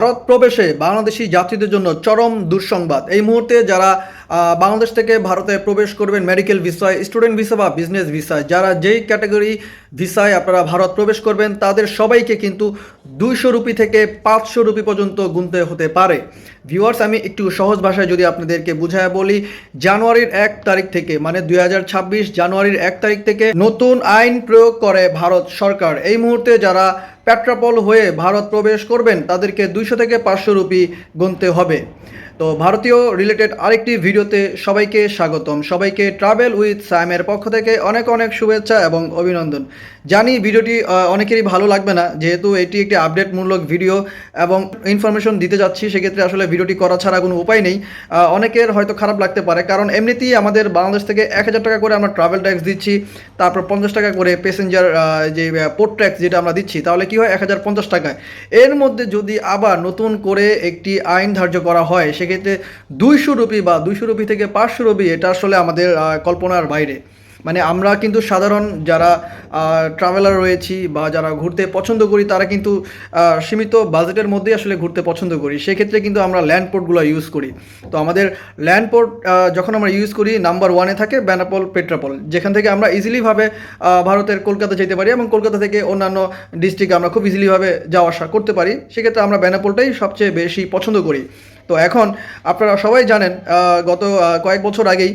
ভারত প্রবেশে বাংলাদেশি যাত্রীদের জন্য চরম দুঃসংবাদ। এই মুহূর্তে যারা বাংলাদেশ থেকে ভারতে প্রবেশ করবেন মেডিকেল ভিসায় স্টুডেন্ট ভিসা বা বিজনেস ভিসায় যারা যেই ক্যাটাগরি ভিসায় আপনারা ভারত প্রবেশ করবেন, তাদের সবাইকে কিন্তু দুইশো রুপি থেকে পাঁচশো রুপি পর্যন্ত গুনতে হতে পারে। ভিউয়ার্স আমি একটু সহজ ভাষায় যদি আপনাদেরকে বুঝায় বলি, জানুয়ারির এক তারিখ থেকে মানে দুই হাজার ছাব্বিশ জানুয়ারির এক তারিখ থেকে নতুন আইন প্রয়োগ করে ভারত সরকার। এই মুহূর্তে যারা পেট্রাপল হয়ে ভারত প্রবেশ করবেন, তাদেরকে দুইশো থেকে পাঁচশো রুপি গুনতে হবে। তো ভারতীয় রিলেটেড আরেকটি ভিডিওতে সবাইকে স্বাগতম। সবাইকে ট্রাভেল উইথ সাইমের পক্ষ থেকে অনেক অনেক শুভেচ্ছা এবং অভিনন্দন। জানি ভিডিওটি অনেকেরই ভালো লাগবে না, যেহেতু এটি একটি আপডেটমূলক ভিডিও এবং ইনফরমেশন দিতে যাচ্ছি, সেক্ষেত্রে আসলে ভিডিওটি করা ছাড়া কোনো উপায় নেই। অনেকের হয়তো খারাপ লাগতে পারে, কারণ এমনিতেই আমাদের বাংলাদেশ থেকে এক হাজার টাকা করে আমরা ট্রাভেল ট্যাক্স দিচ্ছি, তারপর পঞ্চাশ টাকা করে প্যাসেঞ্জার যে পোর্ট ট্যাক্স যেটা আমরা দিচ্ছি, তাহলে কি হয়? এক হাজার পঞ্চাশ টাকায়। এর মধ্যে যদি আবার নতুন করে একটি আইন ধার্য করা হয়, সেক্ষেত্রে দুইশো রুপি বা দুইশো রুপি থেকে পাঁচশো রুপি এটা আসলে আমাদের কল্পনার বাইরে। মানে আমরা কিন্তু সাধারণ যারা ট্রাভেলার রয়েছি বা যারা ঘুরতে পছন্দ করি, তারা কিন্তু সীমিত বাজেটের মধ্যেই আসলে ঘুরতে পছন্দ করি। সেক্ষেত্রে কিন্তু আমরা ল্যান্ড পোর্টগুলো ইউজ করি। তো আমাদের ল্যান্ড পোর্ট যখন আমরা ইউজ করি নাম্বার ওয়ানে থাকে বেনাপল পেট্রাপল যেখান থেকে আমরা ইজিলিভাবে ভারতের কলকাতা যেতে পারি এবং কলকাতা থেকে অন্যান্য ডিস্ট্রিক্টে আমরা খুব ইজিলিভাবে যাওয়া আসা করতে পারি। সেক্ষেত্রে আমরা বেনাপোলটাই সবচেয়ে বেশি পছন্দ করি। তো এখন আপনারা সবাই জানেন গত কয়েক বছর আগেই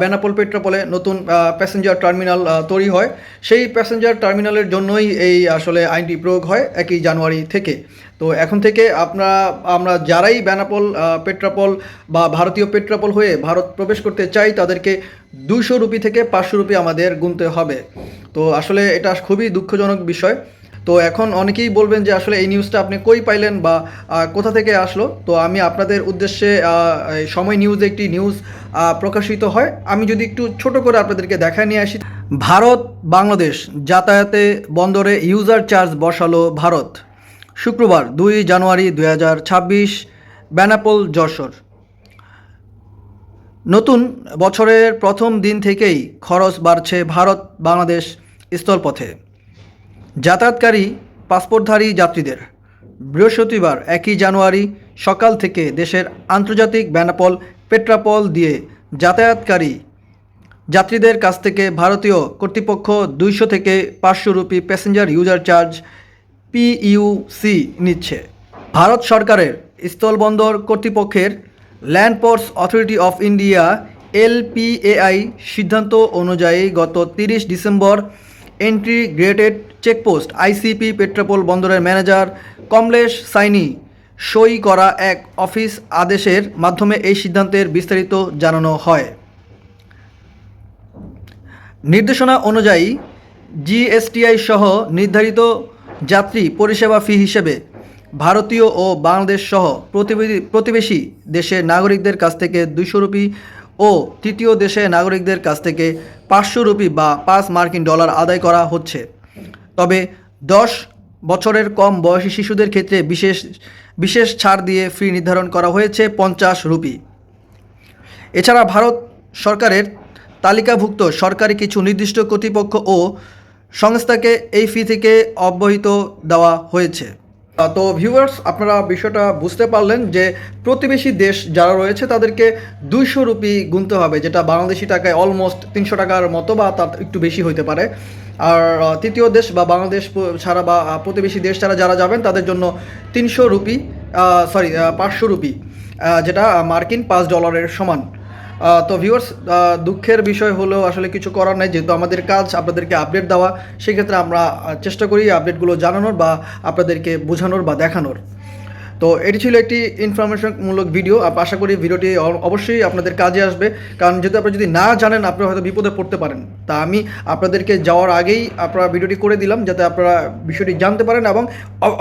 বেনাপোল পেট্রোপলে নতুন প্যাসেঞ্জার টার্মিনাল তৈরি হয়। সেই প্যাসেঞ্জার টার্মিনালের জন্যই এই আসলে আইনটি প্রয়োগ হয় একই জানুয়ারি থেকে। তো এখন থেকে আপনারা আমরা যারাই বেনাপোল পেট্রাপল বা ভারতীয় পেট্রাপল হয়ে ভারত প্রবেশ করতে চাই, তাদেরকে দুইশো রুপি থেকে পাঁচশো রুপি আমাদের গুনতে হবে। তো আসলে এটা খুবই দুঃখজনক বিষয়। তো এখন অনেকেই বলবেন যে আসলে এই নিউজটা আপনি কই পাইলেন বা কোথা থেকে আসলো? তো আমি আপনাদের উদ্দেশ্যে সময় নিউজে একটি নিউজ প্রকাশিত হয়। আমি যদি একটু ছোট করে আপনাদেরকে দেখায় নিয়ে আসি। ভারত, বাংলাদেশ, যাতায়াতে বন্দরে ইউজার চার্জ বসালো ভারত। শুক্রবার, দুই জানুয়ারি দুই হাজার ছাব্বিশ, বেনাপোল, যশোর। নতুন বছরের প্রথম দিন থেকেই খরচ বাড়ছে ভারত বাংলাদেশ স্থলপথে। যাতায়াতকারী, পাসপোর্টধারী যাত্রীদের। বৃহস্পতিবার একই জানুয়ারি সকাল থেকে দেশের আন্তর্জাতিক বেনাপল পেট্রাপল দিয়ে যাতায়াতকারী যাত্রীদের কাছ থেকে ভারতীয় কর্তৃপক্ষ দুইশো থেকে পাঁচশো rupee passenger user charge PUC নিচ্ছে। ভারত সরকারের স্থলবন্দর কর্তৃপক্ষের land ports authority of India LPAI সিদ্ধান্ত অনুযায়ী গত তিরিশ December integrated checkpost, ICP, Petrapole বন্দরের ম্যানেজার কমলেশ সাইনি সই করা এক অফিস আদেশের মাধ্যমে এই সিদ্ধান্তের বিস্তারিত জানানো হয়। নির্দেশনা অনুযায়ী জিএসটিআই সহ নির্ধারিত যাত্রী পরিষেবা ফি হিসেবে ভারতীয় ও বাংলাদেশ সহ প্রতিবেশী দেশের নাগরিকদের কাছ থেকে দুইশো রুপি ও তৃতীয় দেশের নাগরিকদের কাছ থেকে পাঁচশো রুপি বা পাঁচ মার্কিন ডলার আদায় করা হচ্ছে। তবে দশ বছরের কম বয়সী শিশুদের ক্ষেত্রে বিশেষ বিশেষ ছাড় দিয়ে ফি নির্ধারণ করা হয়েছে পঞ্চাশ রুপি। এছাড়া ভারত সরকারের তালিকাভুক্ত সরকারি কিছু নির্দিষ্ট কর্তৃপক্ষ ও সংস্থাকে এই ফি থেকে অব্যাহত দেওয়া হয়েছে। তো ভিউয়ার্স আপনারা বিষয়টা বুঝতে পারলেন যে প্রতিবেশী দেশ যারা রয়েছে, তাদেরকে দুইশো রুপি গুনতে হবে, যেটা বাংলাদেশি টাকায় অলমোস্ট তিনশো টাকার মতো বা তার একটু বেশি হইতে পারে। আর তৃতীয় দেশ বা বাংলাদেশ ছাড়া বা প্রতিবেশী দেশ ছাড়া যারা যাবেন, তাদের জন্য তিনশো রুপি সরি পাঁচশো রুপি যেটা মার্কিন পাঁচ ডলারের সমান। তো ভিউয়ার্স দুঃখের বিষয় হলেও আসলে কিছু করার নাই, যেহেতু আমাদের কাজ, আপনাদেরকে আপডেট দেওয়া, সেক্ষেত্রে আমরা চেষ্টা করি আপডেটগুলো জানানোর বা আপনাদেরকে বোঝানোর বা দেখানোর। তো এটি ছিল একটি ইনফরমেশনমূলক ভিডিও আশা করি ভিডিওটি অবশ্যই আপনাদের কাজে আসবে। কারণ যেহেতু আপনি যদি না জানেন, আপনারা হয়তো বিপদে পড়তে পারেন। তা আমি আপনাদেরকে যাওয়ার আগেই আপনারা ভিডিওটি করে দিলাম, যাতে আপনারা বিষয়টি জানতে পারেন এবং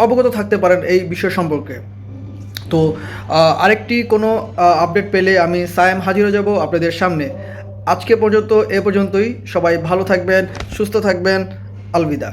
অবগত থাকতে পারেন এই বিষয় সম্পর্কে। তো আরেকটি কোনো আপডেট পেলে আমি সায়েম হাজির হয়ে যাব আপনাদের সামনে। আজকে পর্যন্ত এ পর্যন্তই। সবাই ভালো থাকবেন, সুস্থ থাকবেন। আলবিদা।